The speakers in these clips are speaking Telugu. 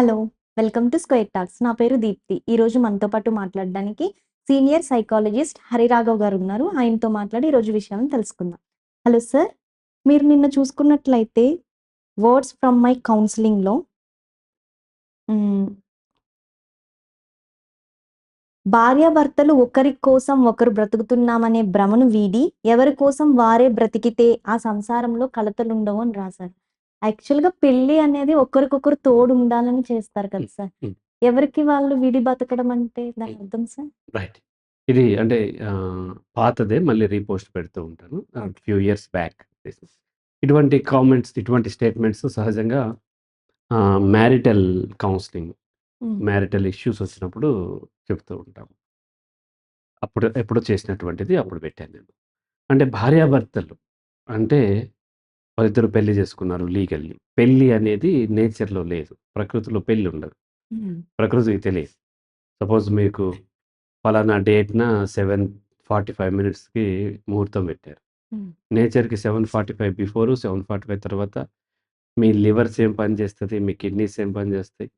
Hello! Welcome to square talks. నా పేరు దీప్తి. ఈరోజు మనతో పాటు మాట్లాడడానికి సీనియర్ సైకాలజిస్ట్ హరిరాఘవ్ గారు ఉన్నారు ఆయనతో మాట్లాడి ఈరోజు విషయాలను తెలుసుకుందాం. Hello sir! మీరు నిన్న చూసుకున్నట్లయితే 'వర్డ్స్ ఫ్రమ్ మై కౌన్సిలింగ్లో భార్యాభర్తలు ఒకరి కోసం ఒకరు బ్రతుకుతున్నామనే భ్రమను వీడి, ఎవరి కోసం వారే బ్రతికితే ఆ సంసారంలో కలతలుండవు అని రాశారు. యాక్చువల్‌గా పెళ్ళి అనేది ఒకరికొకరు తోడు ఉండాలని చేస్తారు కదా. సార్! ఎవరికి వాళ్ళు విడి బతకడం అంటే దాని. అర్థం సార్? రైట్. ఇది అంటే పాతదే మళ్ళీ రీపోస్ట్ పెడుతూ ఉంటాను. Few years back. ఇటువంటి కామెంట్స్, ఇటువంటి స్టేట్మెంట్స్ సహజంగా మ్యారిటల్ కౌన్సెలింగ్. మ్యారిటల్ ఇష్యూస్ వచ్చినప్పుడు చెప్తూ ఉంటాం. అప్పుడు ఎప్పుడో చేసినటువంటిది అప్పుడు పెట్టాను నేను. అంటే భార్యాభర్తలు అంటే వాళ్ళిద్దరూ పెళ్ళి చేసుకున్నారు లీగల్లీ. పెళ్ళి అనేది నేచర్‌లో లేదు. ప్రకృతిలో పెళ్ళి ఉండదు. హ్మ్. ప్రకృతికి తెలీదు. సపోజ్ మీకు పలానా డేట్‌న 7:45 మినిట్స్‌కి ముహూర్తం పెట్టారు. హ్మ్. నేచర్‌కి 7:45 బిఫోరు, 7:45 తర్వాత మీ లివర్స్ ఏం పని చేస్తది, మీ కిడ్నీస్ ఏం పని చేస్తాయి,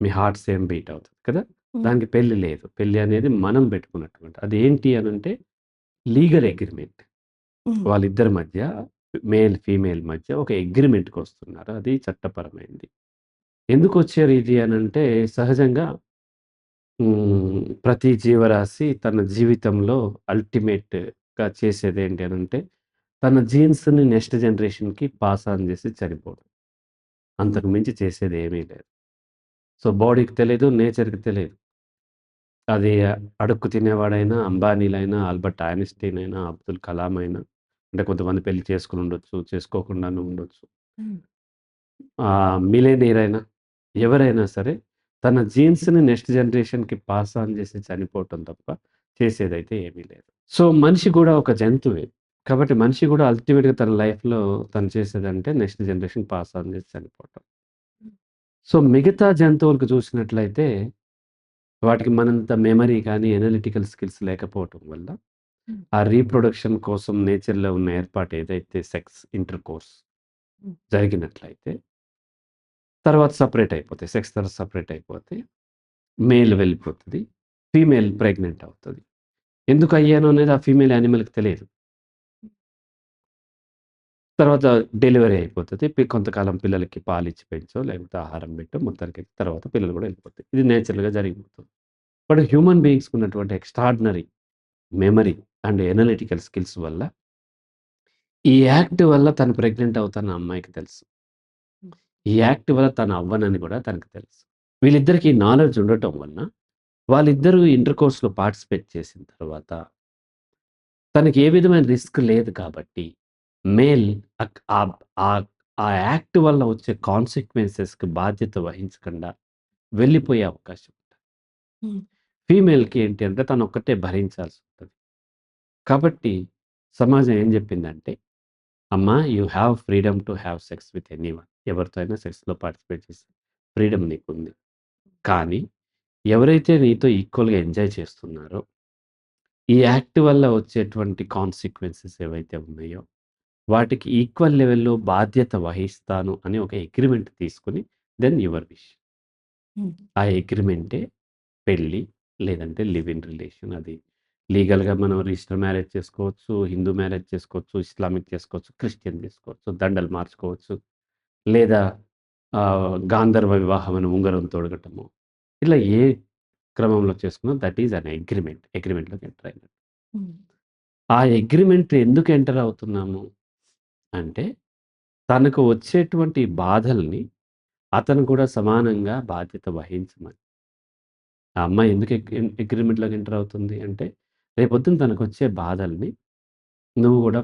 మీ హార్ట్స్ ఏం బీట్ అవుతది కదా! హ్మ్. దానికి పెళ్ళి లేదు. పెళ్ళి అనేది మనం పెట్టుకున్నటువంటి అదేంటి అనంటే లీగల్ అగ్రీమెంట్. హ్మ్. వాళ్ళిద్దరి మధ్య మేల్, ఫీమేల్ మధ్య ఒక అగ్రీమెంట్‌కొస్తున్నారు. అది చట్టపరమైంది ఎందుకు వచ్చారు ఇది అని అంటే సహజంగా ప్రతి జీవరాశి తన జీవితంలో అల్టిమేట్‌గా చేసేది ఏంటి అని అంటే తన జీన్స్‌ని నెక్స్ట్ జనరేషన్‌కి పాస్ ఆన్ చేసి చనిపోవడం. అంతకు మించి చేసేది ఏమీ లేదు. సో, బాడీకి తెలియదు నేచర్‌కి తెలియదు అది అడుక్కు తినేవాడైనా, అంబానీలైనా, ఆల్బర్ట్ ఐన్‌స్టీన్ అయినా, అబ్దుల్ కలాం అయినా, అంటే కొంతమంది పెళ్ళి చేసుకొని ఉండొచ్చు, చేసుకోకుండాను ఉండొచ్చు. మిలియనీర్ అయినా, ఎవరైనా సరే తన జీన్స్‌ని నెక్స్ట్ జనరేషన్‌కి పాస్ ఆన్ చేసి చనిపోవటం తప్ప చేసేదైతే ఏమీ లేదు. సో, మనిషి కూడా ఒక జంతువే. కాబట్టి మనిషి కూడా అల్టిమేట్‌గా తన లైఫ్‌లో తను చేసేదంటే నెక్స్ట్ జనరేషన్‌కి పాస్ ఆన్ చేసి చనిపోవటం. సో, మిగతా జంతువులకు చూసినట్లయితే వాటికి మనంత మెమరీ కానీ, అనలిటికల్ స్కిల్స్ లేకపోవటం వల్ల. ఆ రీప్రొడక్షన్ కోసం నేచర్‌లో ఉన్న ఏర్పాటు ఏదైతే సెక్స్ ఇంటర్‌కోర్స్ హ్మ్. జరిగినట్లయితే తర్వాత సెపరేట్ అయిపోతాయి. సెక్స్ తర్వాత సెపరేట్ అయిపోతే మేల్ వెళ్ళిపోతది. ఫీమేల్ ప్రెగ్నెంట్ అవుతది. ఎందుకు అయ్యాను అనేది ఆ ఫీమేల్ యానిమల్‌కి తెలియదు. తర్వాత డెలివరీ అయిపోతది. కొంతకాలం పిల్లలకి పాలిచ్చి పెంచో, లేకపోతే ఆహారం పెట్టో మొత్తానికి తర్వాత పిల్లలు కూడా వెళ్ళిపోతాయి. ఇది నేచురల్‌గా జరిగిపోతుంది. బట్ హ్యూమన్ బీయింగ్స్‌కి ఉన్నటువంటి extraordinary memory and analytical skills వల్ల ఈ యాక్ట్ వల్ల తను ప్రెగ్నెంట్ అవుతానని ఆ అమ్మాయికి తెలుసు. ఈ యాక్ట్ వల్ల తను అవ్వనని కూడా తనకు తెలుసు. వీళ్ళిద్దరికీ నాలెడ్జ్ ఉండటం వలన వాళ్ళిద్దరూ ఇంటర్‌కోర్స్‌లో పార్టిసిపేట్ చేసిన తర్వాత తనకి ఏ విధమైన రిస్క్ లేదు కాబట్టి మేల్ ఆ యాక్ట్ వల్ల వచ్చే కాన్సిక్వెన్సెస్‌కి బాధ్యత వహించకుండా వెళ్ళిపోయే అవకాశం ఉంటది. ఫీమేల్‌కి ఏంటి అంటే తనొక్కటే భరించాల్సుంటది. కాబట్టి సమాజం ఏం చెప్పిందంటే, "అమ్మా you have freedom to have sex with anyone." ఎవరితో అయినా సెక్స్‌లో పార్టిసిపేట్ చేసే ఫ్రీడమ్ నీకుంది. కానీ ఎవరైతే నీతో ఈక్వల్‌గా ఎంజాయ్ చేస్తున్నారో ఈ యాక్ట్ వల్ల వచ్చేటువంటి కాన్సిక్వెన్సెస్ ఏవైతే ఉన్నాయో, వాటికి ఈక్వల్ లెవెల్‌లో బాధ్యత వహిస్తాను అని ఒక అగ్రీమెంట్ తీసుకొని దెన్ యువర్ విష్. ఆ అగ్రీమెంటే పెళ్ళి, లేదంటే లివ్ ఇన్ రిలేషన్. అది లీగల్‌గా మనం రిజిస్టర్ మ్యారేజ్ చేసుకోవచ్చు, హిందూ మ్యారేజ్ చేసుకోవచ్చు, ఇస్లామిక్ చేసుకోవచ్చు, క్రిస్టియన్ చేసుకోవచ్చు, దండలు మార్చుకోవచ్చు. లేదా గాంధర్వ వివాహం అని ఉంగరం తొడగటము. ఇలా ఏ క్రమంలో చేసుకున్నా దట్ ఈస్ అన్ అగ్రీమెంట్. అగ్రీమెంట్‌లోకి ఎంటర్ అయినట్టు. ఆ అగ్రీమెంట్ ఎందుకు ఎంటర్ అవుతున్నాము? అంటే తనకు వచ్చేటువంటి బాధల్ని అతను కూడా సమానంగా బాధ్యత వహించమని. ఆ అమ్మాయి ఎందుకు అగ్రీమెంట్‌లోకి ఎంటర్ అవుతుంది అంటే, రేపొద్దున తనకొచ్చే బాధల్ని నువ్వు గూడా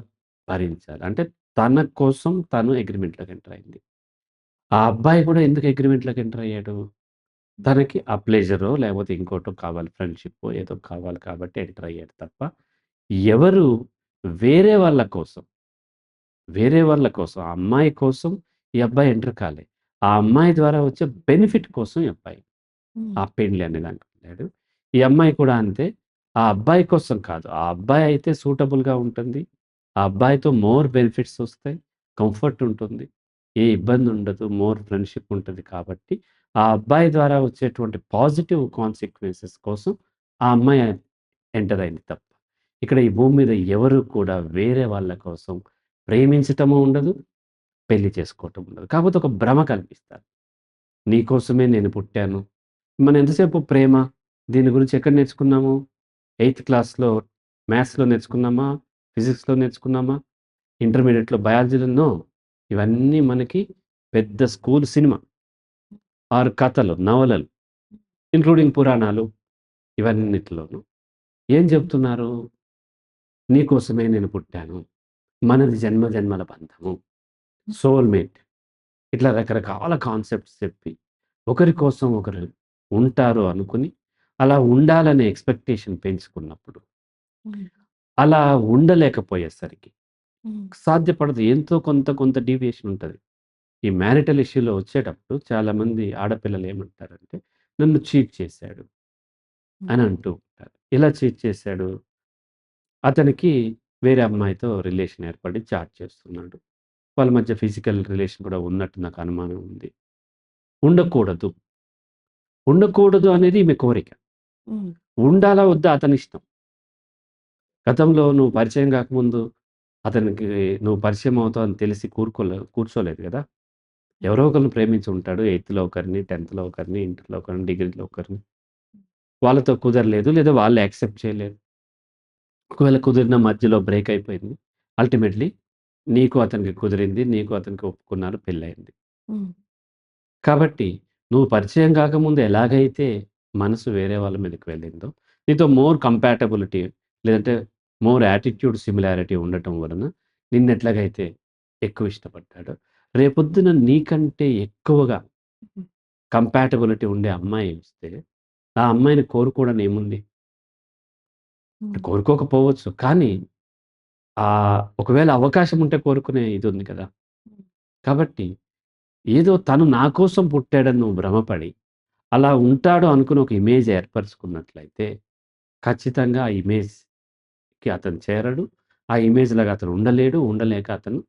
భరించాలి. అంటే తన కోసం తను అగ్రీమెంట్‌లోకి ఎంటర్ అయింది. ఆ అబ్బాయి కూడా ఎందుకు అగ్రీమెంట్‌లోకి ఎంటర్ అయ్యాడు? తనకి ఆ ప్లెజరో లేకపోతే ఇంకోటో కావాలి ఫ్రెండ్‌షిప్పో ఏదో కావాలి కాబట్టి ఎంటర్ అయ్యాడు తప్ప, ఎవరు వేరే వాళ్ళ కోసం వేరే వాళ్ళ కోసం, ఆ అమ్మాయి కోసం ఈ అబ్బాయి ఎంటర్ కాలే. ఆ అమ్మాయి ద్వారా వచ్చే బెనిఫిట్ కోసం ఈ అబ్బాయి. ఆ పెళ్ళి అనే దానికి వెళ్ళాడు. ఈ అమ్మాయి కూడా అంతే. ఆ అబ్బాయి కోసం కాదు. ఆ అబ్బాయి అయితే సూటబుల్‌గా ఉంటుంది. ఆ అబ్బాయితో మోర్ బెనిఫిట్స్ వస్తాయి. కంఫర్ట్ ఉంటుంది. ఏ ఇబ్బంది ఉండదు. మోర్ ఫ్రెండ్‌షిప్ ఉంటుంది కాబట్టి ఆ అబ్బాయి ద్వారా వచ్చేటువంటి పాజిటివ్ కాన్సిక్వెన్సెస్ కోసం ఆ అమ్మాయి ఎంటర్ అయింది తప్ప. ఇక్కడ ఈ భూమి మీద ఎవరు కూడా వేరే వాళ్ళ కోసం ప్రేమించటము ఉండదు. పెళ్ళి చేసుకోవటం ఉండదు. కాకపోతే ఒక భ్రమ కల్పిస్తారు. నీకోసమే నేను పుట్టాను. మనం ఎంతసేపు ప్రేమ దీని గురించి ఎక్కడ నేర్చుకున్నాము? ఎయిత్ క్లాస్‌లో మ్యాథ్స్‌లో నేర్చుకున్నామా? ఫిజిక్స్‌లో నేర్చుకున్నామా? ఇంటర్మీడియట్లో బయాలజీలోనో ఇవన్నీ మనకి పెద్ద స్కూల్ సినిమా. ఆరు కథలు, నవలలు. ఇంక్లూడింగ్ పురాణాలు. ఇవన్నిటిలోనూ. ఏం చెప్తున్నారు? నీకోసమే నేను పుట్టాను. మనది జన్మ జన్మల బంధము. సోల్‌మేట్. ఇట్లా రకరకాల కాన్సెప్ట్స్ చెప్పి, ఒకరి కోసం ఒకరు ఉంటారు అనుకుని, అలా ఉండాలనే ఎక్స్‌పెక్టేషన్ పెంచుకున్నప్పుడు. అలా ఉండలేకపోయేసరికి. సాధ్యపడదు. ఎంతో కొంత కొంత డీవియేషన్ ఉంటది. ఈ మ్యారిటల్ ఇష్యూలో వచ్చేటప్పుడు చాలామంది ఆడపిల్లలు ఏమంటారంటే, నన్ను చీట్ చేశాడు. అని అంటూ ఉంటారు. ఎలా చీట్ చేశాడు? అతనికి వేరే అమ్మాయితో రిలేషన్ ఏర్పడి చాట్ చేస్తున్నాడు. వాళ్ళ మధ్య ఫిజికల్ రిలేషన్ కూడా ఉన్నట్టు నాకు అనుమానం ఉంది. ఉండకూడదు. ఉండకూడదు అనేది ఈమె కోరిక. ఉండాలా వద్దా అతనిష్టం. గతంలో నువ్వు పరిచయం కాకముందు అతనికి నువ్వు పరిచయం అవుతావు అని తెలిసి కూరుకోలే కూర్చోలేదు గదా! ఎవరో ఒకరిని ప్రేమించి ఉంటాడు. ఎయిత్‌లో ఒకరిని, 10థ్‌లో ఒకరిని, ఇంటర్‌లో ఒకరిని, డిగ్రీలో ఒకరిని. వాళ్ళతో కుదరలేదు. లేదా వాళ్ళు యాక్సెప్ట్ చేయలేదు. ఒకవేళ కుదిరిన మధ్యలో బ్రేక్ అయిపోయింది. అల్టిమేట్‌లీ నీకు అతనికి కుదిరింది. నీకు అతనికి ఒప్పుకున్నారు. పెళ్ళయింది. హ్మ్. కాబట్టి నువ్వు పరిచయం కాకముందు ఎలాగైతే మనసు వేరే వాళ్ళ మీదకి వెళ్ళిందో, నీతో మోర్ కంపాటబిలిటీ లేదంటే మోర్ యాటిట్యూడ్ సిమిలారిటీ ఉండటం వలన నిన్నెట్లాగైతే ఎక్కువ ఇష్టపడ్డాడో, రేపొద్దున నీకంటే ఎక్కువగా. కంపాటబిలిటీ ఉండే అమ్మాయి వస్తే, ఆ అమ్మాయిని కోరుకోవడం ఏముంది? కోరుకోకపోవచ్చు. కానీ ఆహ్, ఒకవేళ అవకాశం ఉంటే కోరుకునే ఇది ఉంది కదా! కాబట్టి ఏదో తను నా కోసం పుట్టాడని నువ్వు భ్రమపడి, అలా ఉంటాడు అనుకుని ఒక ఇమేజ్ ఏర్పరచుకున్నట్లయితే ఖచ్చితంగా ఆ ఇమేజ్‌కి అతను చేరడు. ఆ ఇమేజ్‌లాగా అతను ఉండలేడు. ఉండలేక అతను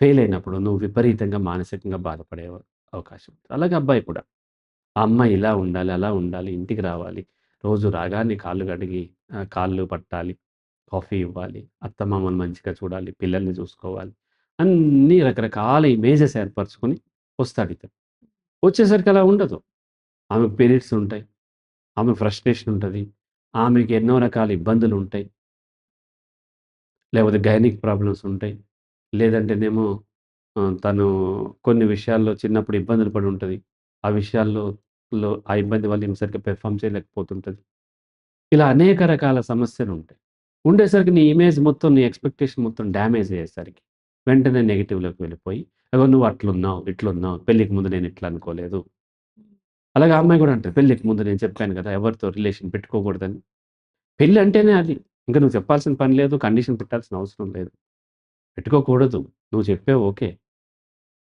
ఫెయిల్ అయినప్పుడు నువ్వు విపరీతంగా మానసికంగా బాధపడే అవకాశం ఉంది. అలాగే అబ్బాయి కూడా. ఆ అమ్మాయి ఇలా ఉండాలి, అలా ఉండాలి, ఇంటికి రావాలి. రోజు రాగానే కాళ్ళు కడిగి కాళ్ళు పట్టాలి, కాఫీ ఇవ్వాలి, అత్తమామను మంచిగా చూడాలి, పిల్లల్ని చూసుకోవాలి. అన్నీ రకరకాల ఇమేజెస్ ఏర్పరచుకొని వస్తాడు ఇతను వచ్చేసరికి అలా ఉండదు. ఆమెకు పీరియడ్స్ ఉంటాయి. ఆమె ఫ్రస్ట్రేషన్ ఉంటుంది ఆమెకి ఎన్నో రకాల ఇబ్బందులు ఉంటాయి లేకపోతే గైనిక్ ప్రాబ్లమ్స్ ఉంటాయి. లేదంటేనేమో తను కొన్ని విషయాల్లో చిన్నప్పుడు ఇబ్బందులు పడి ఉంటుంది ఆ విషయాల్లో ఆ ఇబ్బంది వల్ల ఏమి సరిగ్గా పెర్ఫార్మ్ చేయలేకపోతుంటుంది ఇలా అనేక రకాల సమస్యలు ఉంటాయి ఉండేసరికి నీ ఇమేజ్ మొత్తం, నీ ఎక్స్‌పెక్టేషన్ మొత్తం డ్యామేజ్ అయ్యేసరికి వెంటనే నెగిటివ్లోకి వెళ్ళిపోయి, అగో నువ్వు అట్లున్నావు, ఇట్లున్నావు, పెళ్ళికి ముందు నేను ఇట్లా అనుకోలేదు. అలాగే అమ్మాయి కూడా అంటది. పెళ్ళికి ముందు నేను చెప్పాను కదా! ఎవరితో రిలేషన్ పెట్టుకోకూడదని. పెళ్ళి అంటేనే అది. ఇంక నువ్వు చెప్పాల్సిన పని లేదు. కండిషన్ పెట్టాల్సిన అవసరం లేదు. పెట్టుకోకూడదు. నువ్వు చెప్పావు ఓకే.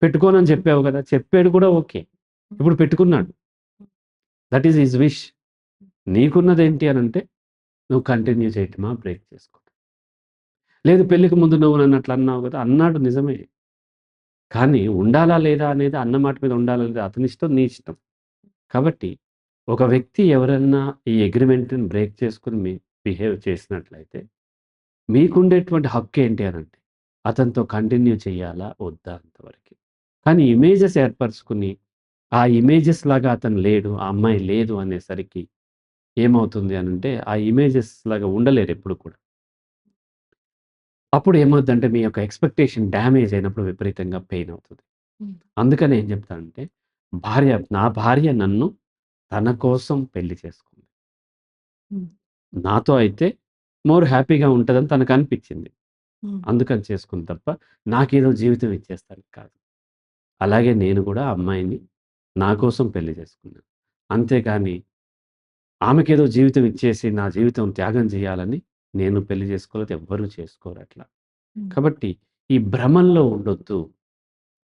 పెట్టుకోనని చెప్పావు కదా! చెప్పాడు కూడా ఓకే. ఇప్పుడు పెట్టుకున్నాడు. That is is wish. నీకున్నది ఏంటి అని అంటే నువ్వు కంటిన్యూ చేయటమా? బ్రేక్ చేసుకో లేదు పెళ్ళికి ముందు నువ్వు నన్ను అట్లా అన్నావు కదా! అన్నాడు నిజమే. కానీ ఉండాలా లేదా అనేది అన్నమాట మీద ఉండాలా లేదా అతని ఇష్టం, నీ ఇష్టం. కాబట్టి ఒక వ్యక్తి ఎవరన్నా ఈ అగ్రీమెంట్‌ని బ్రేక్ చేసుకొని మీ బిహేవ్ చేసినట్లయితే, మీకుండేటువంటి హక్కు ఏంటి అనంటే, అతనితో కంటిన్యూ చేయాలా? వద్దా? అంతవరకే. కానీ ఇమేజెస్ ఏర్పరుచుకొని, ఆ ఇమేజెస్ లాగా అతను లేడు, ఆ అమ్మాయి లేదు అనేసరికి ఏమవుతుంది అనంటే, ఆ ఇమేజెస్ లాగా ఉండలేరు ఎప్పుడు కూడా. అప్పుడు ఏమవుద్దంటే, మీ యొక్క ఎక్స్‌పెక్టేషన్ డ్యామేజ్ అయినప్పుడు విపరీతంగా పెయిన్ అవుతది. అందుకని ఏం చెప్తానంటే, భార్య నా భార్య నన్ను తన కోసం పెళ్ళి చేసుకుంది. నాతో అయితే మోర్ హ్యాపీగా ఉంటదని తనకనిపిచ్చింది. హ్మ్. అందుకని చేసుకుంది తప్ప, నాకేదో జీవితం ఇచ్చేస్తానికి కాదు. అలాగే నేను కూడా అమ్మాయిని నా కోసం పెళ్ళి చేసుకున్నాను. అంతేగాని ఆమెకేదో జీవితం ఇచ్చేసి, నా జీవితం త్యాగం చేయాలని నేను పెళ్ళి చేసుకోలేదు. ఎవ్వరు చేసుకోరట్లా. హ్మ్. కాబట్టి ఈ భ్రమల్లో ఉండొద్దు.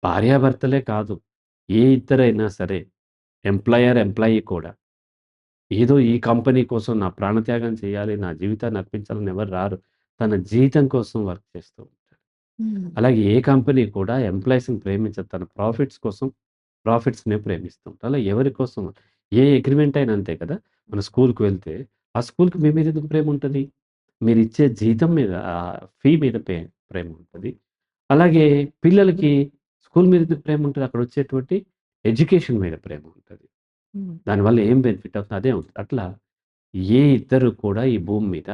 భార్యాభర్తలే కాదు. ఏ ఇద్దరైనా సరే, ఎంప్లాయర్, ఎంప్లాయీ కూడా. ఏదో ఈ కంపెనీ కోసం నా ప్రాణత్యాగం చేయాలి, నా జీవితాన్ని అర్పించాలని ఎవరు రారు. తన జీతం కోసం వర్క్ చేస్తూ ఉంటారు. హ్మ్. అలాగే ఏ కంపెనీ కూడా ఎంప్లాయీస్‌ని ప్రేమించదు. తన ప్రాఫిట్స్ కోసం ప్రాఫిట్స్‌నే ప్రేమిస్తాం. అలా ఎవరి కోసం ఏ అగ్రీమెంట్ అయినా అంతే కదా! మన స్కూలుకి వెళ్తే, ఆ స్కూలుకి మీ మీద ఎందుకు ప్రేమ ఉంటది? మీరిచ్చే జీతం మీద ఫీ మీద ప్రేమ ఉంటది. అలాగే పిల్లలకి స్కూలు మీద ప్రేమ ఉంటది? అక్కడ వచ్చేటువంటి ఎడ్యుకేషన్ మీద ప్రేమ ఉంటది. దానివల్ల ఏం బెనిఫిట్ అవుతుంది? అదే ఉంటది. అట్లా ఏ ఇద్దరు కూడా ఈ భూమి మీద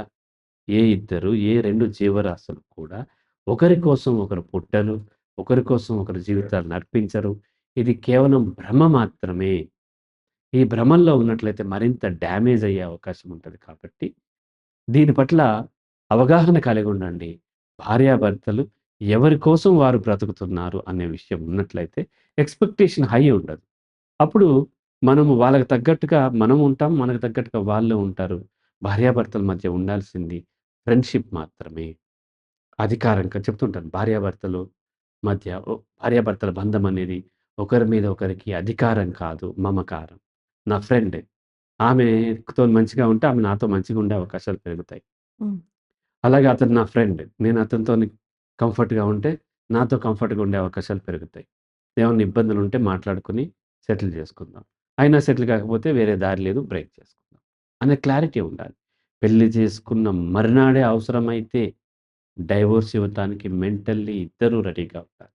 ఏ ఇద్దరు, ఏ 2 జీవరాశులు కూడా ఒకరి కోసం ఒకరు పుట్టరు. ఒకరి కోసం ఒకరి జీవితాలను అర్పించరు. ఇది కేవలం భ్రమ మాత్రమే. ఈ భ్రమల్లో ఉన్నట్లయితే మరింత డ్యామేజ్ అయ్యే అవకాశం ఉంటది కాబట్టి, దీని పట్ల అవగాహన కలిగి ఉండండి. భార్యాభర్తలు ఎవరి కోసం వారు బ్రతుకుతున్నారు అనే విషయం ఉన్నట్లయితే ఎక్స్‌పెక్టేషన్ హై ఉండదు. అప్పుడు మనము వాళ్ళకి తగ్గట్టుగా మనం ఉంటాం. మనకు తగ్గట్టుగా వాళ్ళు ఉంటారు. భార్యాభర్తల మధ్య ఉండాల్సింది ఫ్రెండ్‌షిప్ మాత్రమే. అధికారంగా చెప్తుంటాను. భార్యాభర్తలు మధ్య భార్యాభర్తల బంధం అనేది ఒకరి మీద ఒకరికి అధికారం కాదు, మమకారం. నా ఫ్రెండ్ ఆమెతో మంచిగా ఉంటే ఆమె నాతో మంచిగా ఉండే అవకాశాలు పెరుగుతాయి. అలాగే అతను నా ఫ్రెండ్. నేను అతనితోని కంఫర్ట్‌గా ఉంటే నాతో కంఫర్ట్‌గా ఉండే అవకాశాలు పెరుగుతాయి. ఏమన్నా ఇబ్బందులుంటే మాట్లాడుకొని సెటిల్ చేసుకుందాం. అయినా సెటిల్ కాకపోతే వేరే దారి లేదు బ్రేక్ చేసుకుందాం. అనే క్లారిటీ ఉండాలి. పెళ్ళి చేసుకున్న మరునాడే అవసరమైతే డైవోర్స్ ఇవ్వటానికి మెంటల్లీ ఇద్దరూ రెడీగా ఉండాలి.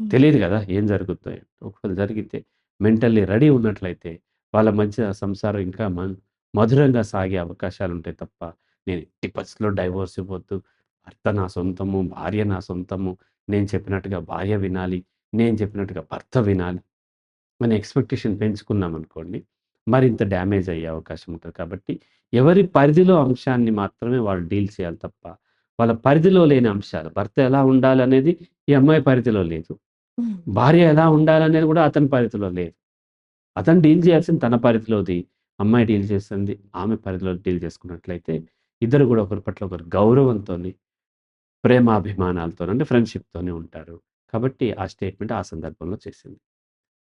తెలీదు గదా! ఏం జరుగుద్దో ఏంటో. ఒకవేళ జరిగితే మెంటల్లీ రెడీ ఉన్నట్లయితే వాళ్ళ మధ్య సంసారం ఇంకా మ మధురంగా సాగే అవకాశాలుంటాయి తప్ప, నేను ఎట్టి పరిస్థితిలో డైవోర్స్ ఇవ్వొద్దు. భర్త నా సొంతము, భార్య నా సొంతము. నేను చెప్పినట్టుగా భార్య వినాలి. నేను చెప్పినట్టుగా భర్త వినాలి. అనే ఎక్స్‌పెక్టేషన్ పెంచుకున్నామనుకోండి, మరింత డ్యామేజ్ అయ్యే అవకాశం ఉంటది. కాబట్టి ఎవరి పరిధిలో అంశాన్ని మాత్రమే వాళ్ళు డీల్ చేయాలి తప్ప, వాళ్ళ పరిధిలో లేని అంశాలు భర్త ఎలా ఉండాలనేది ఈ అమ్మాయి పరిధిలో లేదు. భార్య ఎలా ఉండాలనేది కూడా అతని పరిధిలో లేదు. అతను డీల్ చేయాల్సింది తన పరిధిలోది. అమ్మాయి డీల్ చేస్తుంది ఆమె పరిధిలో డీల్ చేసుకున్నట్లయితే, ఇద్దరు కూడా ఒకరి పట్ల ఒకరు గౌరవంతోని, ప్రేమాభిమానాలతో అంటే ఫ్రెండ్‌షిప్‌తోనే ఉంటారు. కాబట్టి ఆ స్టేట్‌మెంట్ ఆ సందర్భంలో చేసింది.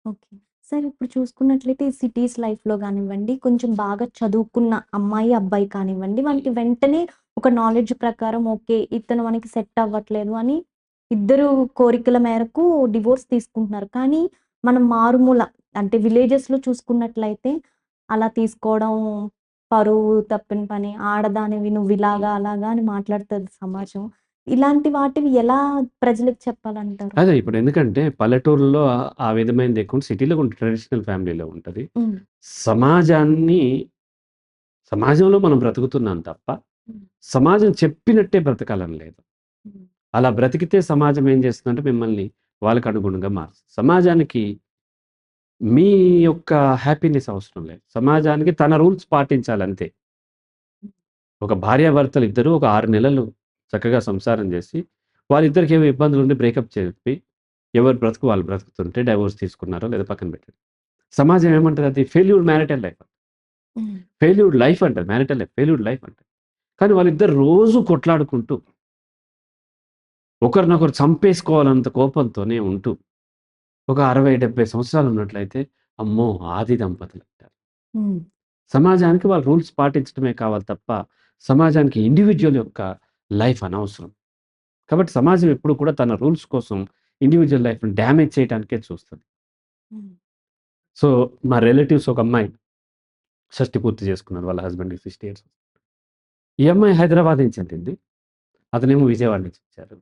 ఓకే. సార్ ఇప్పుడు చూసుకున్నట్లయితే సిటీస్ లైఫ్‌లో కానివ్వండి కొంచెం బాగా చదువుకున్న అమ్మాయి, అబ్బాయి కానివ్వండి, వాళ్ళకి వెంటనే ఒక నాలెడ్జ్ ప్రకారం ఓకే. ఇతను మనకి సెట్ అవ్వట్లేదు అని ఇద్దరు కోరికల మేరకు డివోర్స్ తీసుకుంటున్నారు. కానీ మనం మారుమూల అంటే విలేజెస్‌లో చూసుకున్నట్లయితే అలా తీసుకోవడం పరువు తప్పిన పని. ఆడదానివి నువ్విలాగా, అలాగా అని మాట్లాడుతుంది సమాజం. ఇలాంటి వాటివి ఎలా ప్రజలకు చెప్పాలంటారు? అదే ఇప్పుడు ఎందుకంటే పల్లెటూరులో ఆ- విధమైనది ఎక్కువ సిటీలో ట్రెడిషనల్ ఫ్యామిలీలో ఉంటది. సమాజాన్ని సమాజంలో మనం బ్రతుకుతున్నాం తప్ప. సమాజం చెప్పినట్టే బ్రతకాలని లేదు. అలా బ్రతికితే సమాజం ఏం చేస్తుందంటే మిమ్మల్ని వాళ్ళకి అనుగుణంగా మారుస్తుంది. సమాజానికి మీ యొక్క హ్యాపీనెస్ అవసరం లేదు. సమాజానికి తన రూల్స్ పాటించాలంతే. ఒక భార్యాభర్తలు ఇద్దరు ఒక 6 నెలలు చక్కగా సంసారం చేసి, వాళ్ళిద్దరికి ఏవో ఇబ్బందులుండి బ్రేకప్ చెప్పి, ఎవరి బ్రతుకు వాళ్ళు బ్రతుకుతుంటే డైవోర్స్ తీసుకున్నారో లేదా పక్కన పెట్టండి. సమాజం ఏమంటది అది failure marital life. Failured life అంటారు. మ్యారిటల్ లైఫ్, ఫెయిల్యూర్డ్ లైఫ్ అంటారు. కానీ వాళ్ళిద్దరు రోజు కొట్లాడుకుంటూ ఒకరినొకరు చంపేసుకోవాలన్నంత కోపంతోనే ఉంటూ, ఒక 60, 70 సంవత్సరాలు ఉన్నట్లయితే, అమ్మో! ఆది దంపతులంటారు. హ్మ్. సమాజానికి వాళ్ళు రూల్స్ పాటించడమే కావాలి తప్ప, సమాజానికి ఇండివిడ్యువల్ యొక్క లైఫ్ అనవసరం. కాబట్టి సమాజం ఎప్పుడు కూడా తన రూల్స్ కోసం ఇండివిడ్యువల్ లైఫ్‌ని డ్యామేజ్ చేయటానికే చూస్తది. సో, మా రిలేటివ్స్ ఒక అమ్మాయి షష్టి పూర్తి చేసుకున్నారు. వాళ్ళ హస్బెండ్‌కి 60 ఇయర్స్. ఈ అమ్మాయి హైదరాబాద్ నుంచి ఎళ్ళింది. అతనేమో విజయవాడ నుంచి వచ్చారు.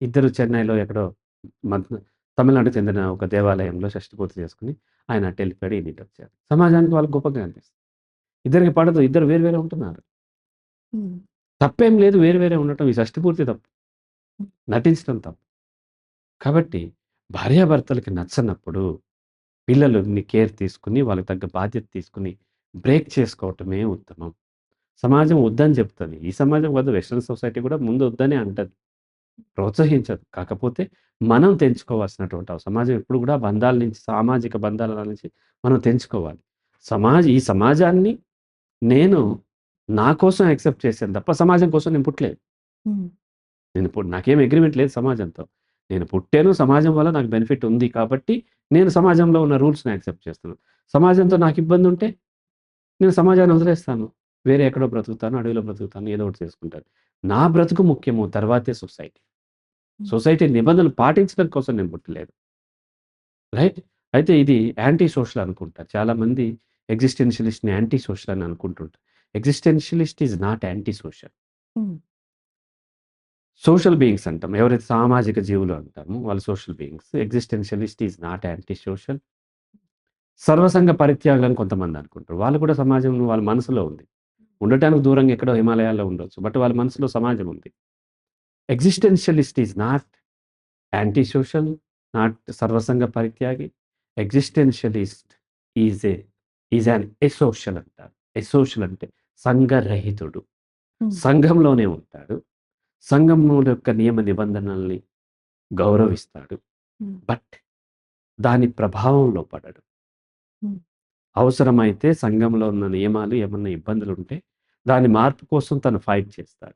ఇద్దరు చెన్నైలో ఎక్కడో మద్ తమిళనాడుకు చెందిన ఒక దేవాలయంలో షష్టి పూర్తి చేసుకొని, ఆయన ఎళ్ళిపోయాడు. ఈయన ఇటొచ్చారు. సమాజానికి వాళ్ళకి గొప్పగా అనిపిస్తుంది. ఇద్దరికి పడదు. ఇద్దరు వేరు వేరే ఉంటున్నారు. తప్పేం లేదు వేరు వేరే ఉండటం. ఈ షష్టిపూర్తి తప్పు. నటించడం తప్పు. కాబట్టి భార్యాభర్తలకి నచ్చనప్పుడు పిల్లలని కేర్ తీసుకొని, వాళ్ళకి తగ్గ బాధ్యత తీసుకొని, బ్రేక్ చేసుకోవటమే ఉత్తమం. సమాజం వద్దని చెప్తుంది ఈ సమాజం వద్ద వెస్ట్రన్ సొసైటీ కూడా ముందు వద్దనే అంటది. ప్రోత్సహించదు. కాకపోతే మనం తెంచుకోవాల్సినటువంటి సమాజం ఎప్పుడు కూడా బంధాల నుంచి సామాజిక బంధాల నుంచి మనం తెంచుకోవాలి. సమాజ ఈ సమాజాన్ని నేను నా కోసం యాక్సెప్ట్ చేశాను తప్ప సమాజం కోసం నేను పుట్టలేదు. నేను నాకేం అగ్రీమెంట్ లేదు సమాజంతో. నేను పుట్టాను. సమాజం వల్ల నాకు బెనిఫిట్ ఉంది కాబట్టి, నేను సమాజంలో ఉన్న రూల్స్‌ని యాక్సెప్ట్ చేస్తున్నాను. సమాజంతో నాకు ఇబ్బంది ఉంటే, నేను సమాజాన్ని వదిలేస్తాను. వేరే ఎక్కడో బ్రతుకుతాను. అడవిలో బ్రతుకుతాను. ఏదో ఒకటి చేసుకుంటాను. నా బ్రతుకు ముఖ్యము. తర్వాతే సొసైటీ. సొసైటీ నిబంధనలు పాటించడం కోసం నేను పుట్టలేదు. రైట్? అయితే ఇది యాంటీ సోషల్ అనుకుంటారు. చాలామంది ఎగ్జిస్టెన్షియలిస్ట్‌ని యాంటీ సోషల్ అని అనుకుంటుంటారు. Existentialist is not anti social. Social beings అంటాం. ఎవరైతే సామాజిక జీవులు అంటామో వాళ్ళు social beings. Existentialist is not anti social. సర్వసంగ పరిత్యాగులు అని కొంతమంది అనుకుంటారు. వాళ్ళు కూడా సమాజంలో వాళ్ళ మనసులో ఉంది. ఉండటానికి దూరంగా ఎక్కడో హిమాలయాల్లో ఉండొచ్చు. బట్ వాళ్ళ మనసులో సమాజం ఉంది. Existentialist is not anti social, not సర్వసంగ పరిత్యాగి. Existentialist is a is an asocial అంటారు. ఎసోషల్ అంటే సంఘరహితుడు. సంఘంలోనే ఉంటాడు. సంఘం యొక్క నియమ నిబంధనల్ని గౌరవిస్తాడు. బట్ దాని ప్రభావంలో పడడు. అవసరమైతే సంఘంలో ఉన్న నియమాలు ఏమన్నా ఇబ్బందులుంటే దాని మార్పు కోసం తను ఫైట్ చేస్తాడు.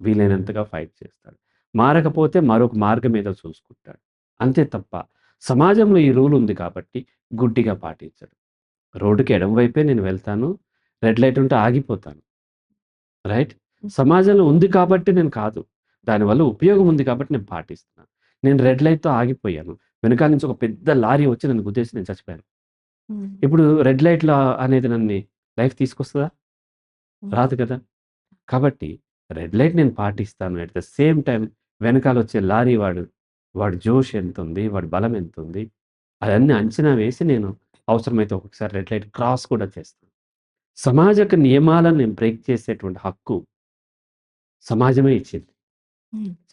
వీలైనంతగా ఫైట్ చేస్తాడు. మారకపోతే మరొక మార్గం ఏదో చూసుకుంటాడు. అంతే తప్ప సమాజంలో ఈ రూల్ ఉంది కాబట్టి గుడ్డిగా పాటించడు. రోడ్డుకి ఎడమ వైపే నేను వెళ్తాను. రెడ్ లైట్ ఉంటే ఆగిపోతాను. రైట్? సమాజంలో ఉంది కాబట్టి నేను కాదు. దానివల్ల ఉపయోగం ఉంది కాబట్టి నేను పాటిస్తున్నాను. నేను రెడ్ లైట్‌తో ఆగిపోయాను. వెనకాల నుంచి ఒక పెద్ద లారీ వచ్చి నన్ను గుద్దేసి నేను చచ్చిపోయాను. ఇప్పుడు రెడ్ లైట్‌లో అనేది నన్ను లైఫ్ తీసుకొస్తదా? రాదు కదా! కాబట్టి రెడ్ లైట్ నేను పాటిస్తాను. అట్ ద సేమ్ టైమ్ వెనకాల వచ్చే లారీ వాడు, వాడి జోష్ ఎంతుంది? వాడి బలం ఎంతుంది? అయన్నీ అంచనా వేసి నేను అవసరమైతే ఒక్కొక్కసారి రెడ్ లైట్ క్రాస్ కూడా చేస్తాను. సమాజక నియమాలను నేను బ్రేక్ చేసేటువంటి హక్కు సమాజమే ఇచ్చింది.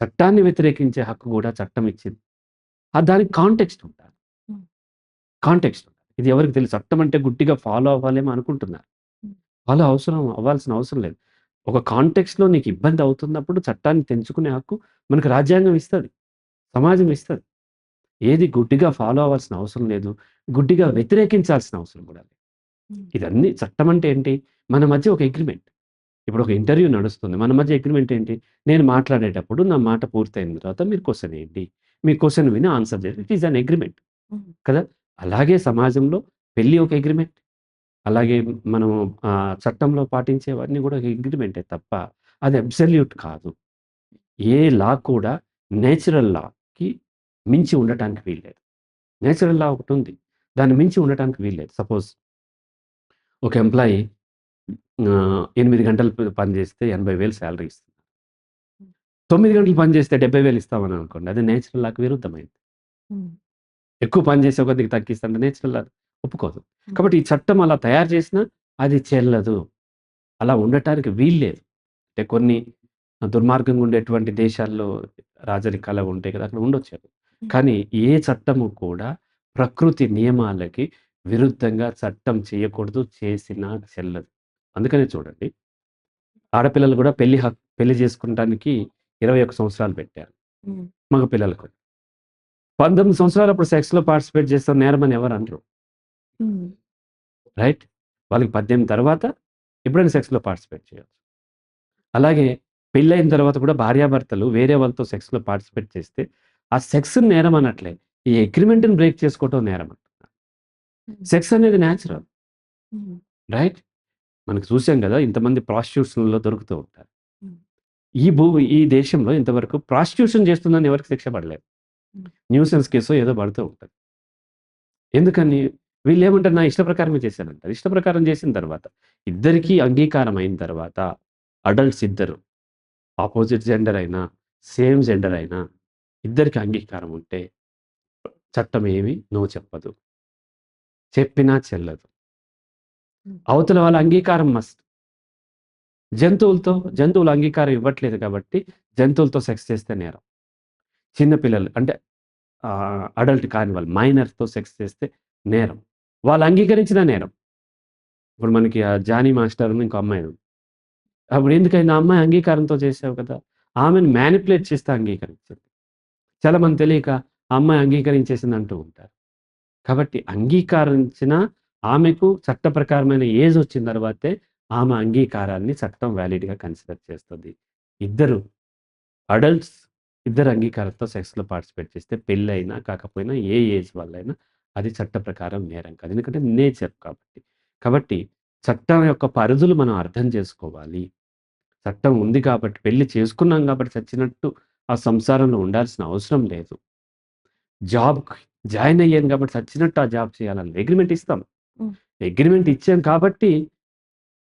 చట్టాన్ని వ్యతిరేకించే హక్కు కూడా చట్టం ఇచ్చింది. ఆ దానికి కాంటెక్స్ట్. హ్మ్. కాంటెక్స్ట్. ఇది ఎవరికి తెలుసు. చట్టం అంటే గుడ్డిగా ఫాలో అవ్వాలేమో అనుకుంటున్నారు. ఫాలో అవసరం అవ్వాల్సిన అవసరం లేదు. ఒక కాంటెక్స్ట్‌లో నీకు ఇబ్బంది అవుతున్నప్పుడు చట్టాన్ని తెంచుకునే హక్కు మనకు రాజ్యాంగం ఇస్తది. సమాజం ఇస్తది. ఏది గుడ్డిగా ఫాలో అవ్వాల్సిన అవసరం లేదు. గుడ్డిగా వ్యతిరేకించాల్సిన అవసరం కూడా లేదు. ఇదన్నీ చట్టం అంటే ఏంటి? మన మధ్య ఒక అగ్రీమెంట్. ఇప్పుడు ఒక ఇంటర్వ్యూ నడుస్తుంది. మన మధ్య అగ్రీమెంట్ ఏంటి? నేను మాట్లాడేటప్పుడు నా మాట పూర్తయిన తర్వాత మీరు క్వెషన్ ఎయండి. మీ క్వెషన్ విని ఆన్సర్ చేయండి. It is an agreement. కదా! అలాగే సమాజంలో పెళ్ళి ఒక అగ్రీమెంట్. అలాగే మనం చట్టంలో పాటించేవన్నీ కూడా ఒక అగ్రీమెంటే తప్ప అది అబ్సల్యూట్ కాదు. ఏ లా కూడా నేచురల్ లాకి మించి ఉండటానికి వీల్లేదు. నేచురల్ లా ఒకటుంది. దాన్ని మించి ఉండటానికి వీల్లేదు. సపోజ్ ఒక ఎంప్లాయీ ఆహ్, 8 గంటలు ప పని చేస్తే 80,000 సాలరీ ఇస్తున్నారు. 9 గంటలు పని చేస్తే 70,000 ఇస్తామని అనుకోండి. అది నేచురల్ లాకి విరుద్ధమైంది. హ్మ్. ఎక్కువ పని చేసే కొద్దికి తగ్గిస్తుంటే నేచురల్ లా ఒప్పుకోదు. హ్మ్. కాబట్టి ఈ చట్టం అలా తయారు చేసినా అది చెల్లదు. అలా ఉండటానికి వీల్లేదు. అంటే కొన్ని దుర్మార్గంగా ఉండేటువంటి దేశాల్లో రాజరికాలు అవి ఉంటాయి కదా! అక్కడ ఉండొచ్చు అవి. హ్మ్. కానీ ఏ చట్టము కూడా ప్రకృతి నియమాలకి విరుద్ధంగా చట్టం చేయకూడదు. చేసినా చెల్లదు. అందుకనే చూడండి. ఆడపిల్లలు కూడా పెళ్ళి హక్ పెళ్ళి చేసుకుంటానికి 21 సంవత్సరాలు పెట్టారు. మగ పిల్లలకు. 19 సంవత్సరాలు అప్పుడు సెక్స్‌లో పార్టిసిపేట్ చేస్తే నేరమని ఎవరు అనరు. రైట్? వాళ్ళకి 18 తర్వాత ఎప్పుడైనా సెక్స్‌లో పార్టిసిపేట్ చేయొచ్చు. అలాగే పెళ్ళయిన తర్వాత కూడా భార్యాభర్తలు వేరే వాళ్ళతో సెక్స్‌లో పార్టిసిపేట్ చేస్తే ఆ సెక్స్‌ని నేరం అనట్లే. ఈ అగ్రీమెంట్‌ని బ్రేక్ చేసుకోవటం నేరం అంటున్నారు. సెక్స్ అనేది నేచురల్. హ్మ్. రైట్? మనకు చూసాం కదా! ఇంతమంది ప్రాస్టిట్యూషన్‌లో దొరుకుతూ ఉంటారు. ఈ భూ ఈ దేశంలో ఇంతవరకు ప్రాస్టిట్యూషన్ చేస్తుందని ఎవరికీ శిక్ష పడలేదు. న్యూసెన్స్ కేసో ఏదో పడుతూ ఉంటది. ఎందుకని? వీళ్ళేమంటారు నా ఇష్ట ప్రకారమే చేశానంటారు. ఇష్ట ప్రకారం చేసిన తర్వాత ఇద్దరికీ అంగీకారం అయిన తర్వాత అడల్ట్స్ ఇద్దరు అపోజిట్ జెండర్ అయినా, సేమ్ జెండర్ అయినా ఇద్దరికి అంగీకారం ఉంటే చట్టం ఏమి నో చెప్పదు. చెప్పినా చెల్లదు. అవతల వాళ్ళ అంగీకారం మస్ట్. జంతువులతో జంతువులు అంగీకారం ఇవ్వట్లేదు కాబట్టి జంతువులతో సెక్స్ చేస్తే నేరం. చిన్న పిల్లలు అంటే అడల్ట్ కాని వాళ్ళు మైనర్‌తో సెక్స్ చేస్తే నేరం. వాళ్ళు అంగీకరించినా నేరం. ఇప్పుడు మనకి ఆ 'జానీ మాస్టర్' అని ఇంకో అమ్మాయి ఉంది. అప్పుడు ఎందుకయింది? ఆ అమ్మాయి అంగీకారంతో చేసావు కదా! ఆమెను మ్యానిప్యులేట్ చేస్తే అంగీకరించింది. చాలామంది తెలియక ఆ అమ్మాయి అంగీకరించేసింది అంటూ ఉంటారు. కాబట్టి అంగీకరించిన ఆమెకు చట్ట ప్రకారమైన ఏజ్ వచ్చిన తర్వాతే ఆమె అంగీకారాన్ని చట్టం వ్యాలిడ్గా కన్సిడర్ చేస్తుంది ఇద్దరు అడల్ట్స్ ఇద్దరు అంగీకారంతో సెక్స్‌లో పార్టిసిపేట్ చేస్తే పెళ్ళైనా కాకపోయినా ఏ ఏజ్ వాళ్ళైనా అది చట్ట ప్రకారం నేరం కాదు. ఎందుకంటే నేచర్ కాబట్టి. కాబట్టి చట్టం యొక్క పరిధులు మనం అర్థం చేసుకోవాలి. చట్టం ఉంది కాబట్టి పెళ్ళి చేసుకున్నాం కాబట్టి చచ్చినట్టు ఆ సంసారంలో ఉండాల్సిన అవసరం లేదు. జాబ్ జాయిన్ అయ్యాను కాబట్టి చచ్చినట్టు ఆ జాబ్ చేయాలని అగ్రిమెంట్ ఇస్తాం. అగ్రిమెంట్ ఇచ్చాం కాబట్టి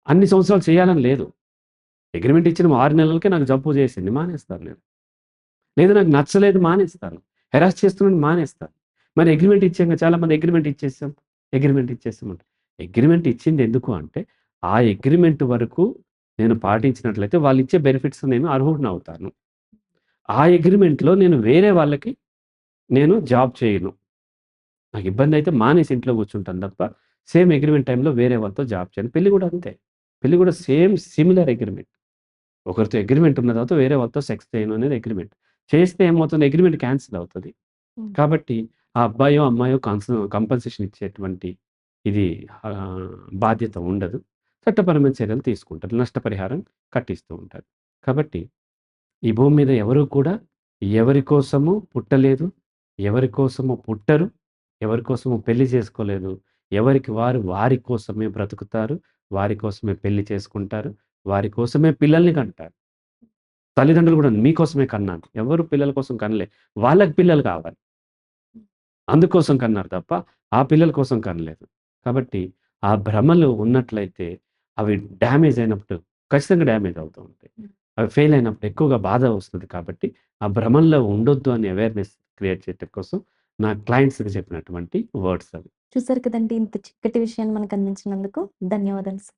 అన్ని సంవత్సరాలు చేయాలని లేదు. అగ్రిమెంట్ ఇచ్చిన ఆరు నెలలకే నాకు జబ్బు చేసింది మానేస్తాను నేను. లేదు నాకు నచ్చలేదు మానేస్తాను హెరాస్ చేస్తున్నాను మానేస్తాను మరి అగ్రిమెంట్ ఇచ్చాక చాలా మంది అగ్రిమెంట్ ఇచ్చేసాం అగ్రిమెంట్ ఇచ్చేసాం అగ్రిమెంట్ ఇచ్చింది ఎందుకు అంటే ఆ అగ్రిమెంట్ వరకు నేను పాటించినట్లయితే వాళ్ళు ఇచ్చే బెనిఫిట్స్ నేను అర్హుడిని అవుతాను. ఆ అగ్రిమెంట్లో నేను వేరే వాళ్ళకి నేను జాబ్ చేయను. నాకు ఇబ్బంది అయితే మానేసి ఇంట్లో కూర్చుంటాను తప్ప సేమ్ అగ్రిమెంట్ టైంలో వేరే వాళ్ళతో జాబ్ చేయను. పెళ్ళి కూడా అంతే. పెళ్ళి కూడా సేమ్ సిమిలర్ అగ్రిమెంట్. ఒకరితో అగ్రిమెంట్ ఉన్న తర్వాత వేరే వాళ్ళతో సెక్స్ చేయను అనేది అగ్రిమెంట్. చేస్తే ఏమవుతుంది? అగ్రిమెంట్ క్యాన్సిల్ అవుతుంది. కాబట్టి ఆ అబ్బాయో అమ్మాయో కాన్స్ కంపన్సేషన్ ఇచ్చేటువంటి ఇది బాధ్యత ఉండదు. చట్టపరమైన చర్యలు తీసుకుంటారు. నష్టపరిహారం కట్టిస్తూ ఉంటారు. కాబట్టి ఈ భూమి మీద ఎవరు కూడా ఎవరి కోసము పుట్టలేదు ఎవరి కోసము పుట్టరు ఎవరి కోసము పెళ్ళి చేసుకోలేదు. ఎవరికి వారు వారి కోసమే బ్రతుకుతారు. వారి కోసమే పెళ్ళి చేసుకుంటారు. వారి కోసమే పిల్లల్ని కంటారు. తల్లిదండ్రులు కూడా మీకోసమే కన్నాను. ఎవరు పిల్లల కోసం కనలే. వాళ్ళకి పిల్లలు కావాలి. అందుకోసం కన్నారు తప్ప ఆ పిల్లల కోసం కనలేదు. కాబట్టి ఆ భ్రమలు ఉన్నట్లయితే అవి డ్యామేజ్ అయినప్పుడు ఖచ్చితంగా డ్యామేజ్ అవుతూ ఉంటాయి. అవి ఫెయిల్ అయినప్పుడు ఎక్కువగా బాధ వస్తుంది కాబట్టి ఆ భ్రమంలో ఉండొద్దు అని అవేర్నెస్ క్రియేట్ చేయటం కోసం నా క్లయింట్స్కి చెప్పినటువంటి వర్డ్స్ అవి. చూసారు కదండి ఇంత చిక్కటి విషయాన్ని మనకు అందించినందుకు ధన్యవాదాలు సార్.